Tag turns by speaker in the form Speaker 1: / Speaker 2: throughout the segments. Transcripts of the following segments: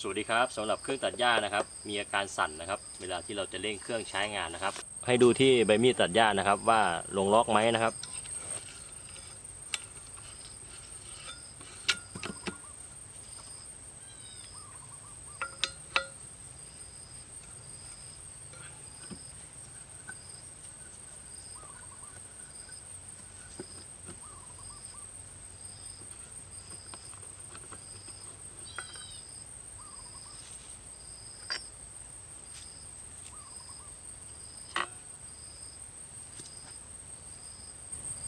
Speaker 1: สวัสดีครับสำหรับเครื่องตัดหญ้านะครับ มีอาการสั่นนะครับ เวลาที่เราจะเร่งเครื่องใช้งานนะครับ ให้ดูที่ใบมีดตัดหญ้านะครับ ว่าลงล็อกไหมนะครับ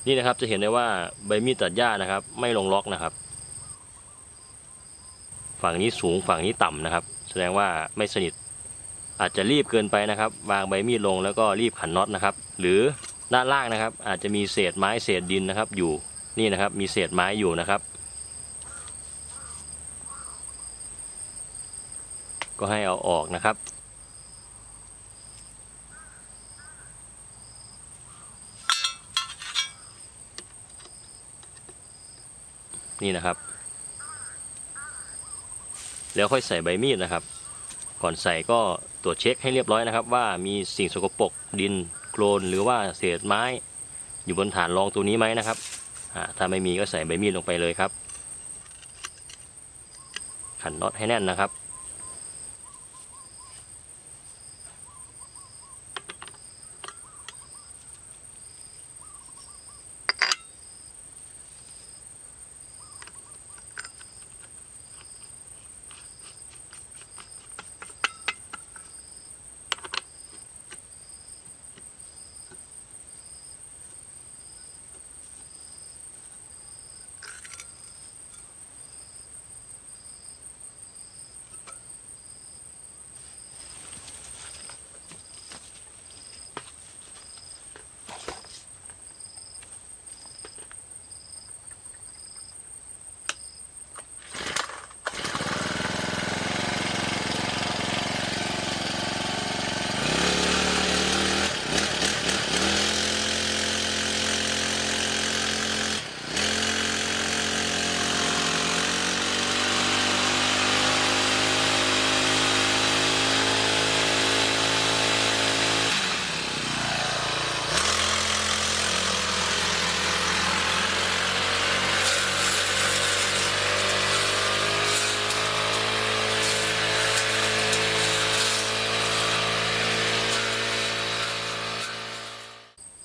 Speaker 1: นี่นะครับจะเห็นได้ว่าใบมีดตัดหญ้านะครับ ไม่ลงล็อกนะครับ ฝั่งนี้สูงฝั่งนี้ต่ำนะครับ แสดงว่าไม่สนิท อาจจะรีบเกินไปนะครับ วางใบมีดลงแล้วก็รีบขันน็อตนะครับ หรือด้านล่างนะครับ อาจจะมีเศษไม้เศษดินนะครับ อยู่นี่นะครับ มีเศษไม้อยู่นะครับ ก็ให้เอาออกนะครับ นี่นะครับ แล้วค่อยใส่ใบมีดนะครับ ก่อนใส่ก็ตรวจเช็คให้เรียบร้อยนะครับ ว่ามีสิ่งสกปรกดินโคลนหรือว่าเศษไม้ อยู่บนฐานรองตัวนี้ไหมนะครับถ้าไม่มีก็ใส่ใบมีดลงไปเลยครับ ขันน็อตให้แน่นนะครับ